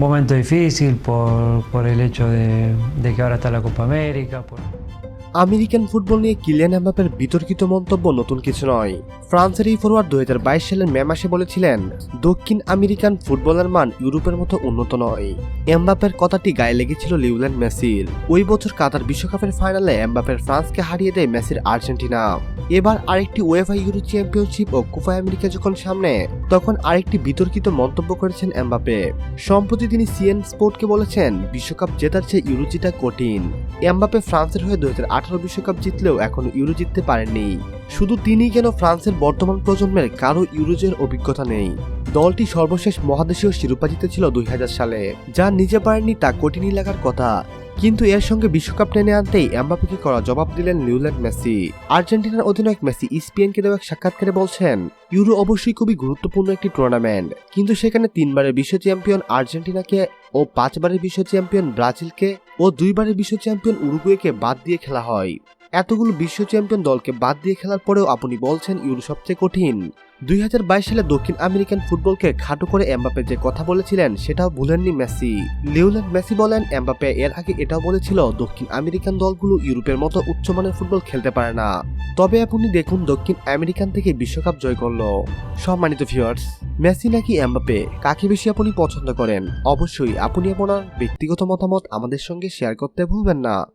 momento difícil por, por el hecho de, que ahora está la Copa América. por- American football নিয়ে Kylian এমবাপের বিতর্কিত মন্তব্য নতুন কিছু নয়। ফ্রান্সের এই ফরোয়ার্ড দু হাজার বাইশ সালের মে মাসে বলেছিলেন, দক্ষিণ আমেরিকান ফুটবলের মান ইউরোপের মতো উন্নত নয়। এমবাপের কথাটি গায়ে লেগেছিল লিউল্যান্ড মেসির। ওই বছর কাতার বিশ্বকাপের ফাইনালে এমবাপের ফ্রান্সকে হারিয়ে দেয় মেসির আর্জেন্টিনা। এবার আরেকটি ওয়েফা ইউরো চ্যাম্পিয়নশিপ ও কোপা আমেরিকা যখন সামনে, তখন আরেকটি বিতর্কিত মন্তব্য করেছেন এমবাপে সম্প্রতি তিনি সিএন স্পোর্টকে বলেছেন, বিশ্বকাপ জেতার চেয়ে ইউরো কঠিন। এমবাপে ফ্রান্সের হয়ে দুই আঠারো বিশ্বকাপ জিতলেও এখনও ইউরো জিততে পারেননি। শুধু তিনি কেন ফ্রান্সের বর্তমান প্রজন্মের কারও ইউরোজের অভিজ্ঞতা নেই। দলটি সর্বশেষ মহাদেশীয় শিরোপা জিতেছিল দুই সালে, যা নিজে পারেননি তা কঠিনই লাগার কথা। কিন্তু এর সঙ্গে বিশ্বকাপ টেনে আনতেই এমবাপিকে করা জবাব দিলেন লিওল্যান্ড মেসি। আর্জেন্টিনার অধিনায়ক মেসি ইসপিএনকে দেওয়া এক সাক্ষাৎকারে বলছেন, ইউরো অবশ্যই খুবই গুরুত্বপূর্ণ একটি টুর্নামেন্ট। কিন্তু সেখানে তিনবারের বিশ্ব চ্যাম্পিয়ন আর্জেন্টিনাকে ও পাঁচবারের বিশ্ব চ্যাম্পিয়ন ব্রাজিলকে ও দুইবারের বিশ্ব চ্যাম্পিয়ন উরুগুয়েকে বাদ দিয়ে খেলা হয়। এতগুলো বিশ্ব চ্যাম্পিয়ন দলকে বাদ দিয়ে খেলার পরেও আপনি বলছেন ইউরো সবচেয়ে কঠিন। দুই হাজার বাইশ সালে দক্ষিণ আমেরিকান ফুটবলকে খাটো করে এমবাপে যে কথা বলেছিলেন, সেটাও ভুলেননি মেসি। লিওল্যান্ড মেসি বলেন এমবাপে এর আগে এটাও বলেছিল, দক্ষিণ আমেরিকান দলগুলো ইউরোপের মতো উচ্চমানের ফুটবল খেলতে পারে না। তবে আপনি দেখুন, দক্ষিণ আমেরিকান থেকে বিশ্বকাপ জয় করল। সম্মানিত ভিউয়ার্স মেসি নাকি এমবাপে কাকে বেশি আপনি পছন্দ করেন? অবশ্যই আপনি আপনার ব্যক্তিগত মতামত আমাদের সঙ্গে শেয়ার করতে ভুলবেন না।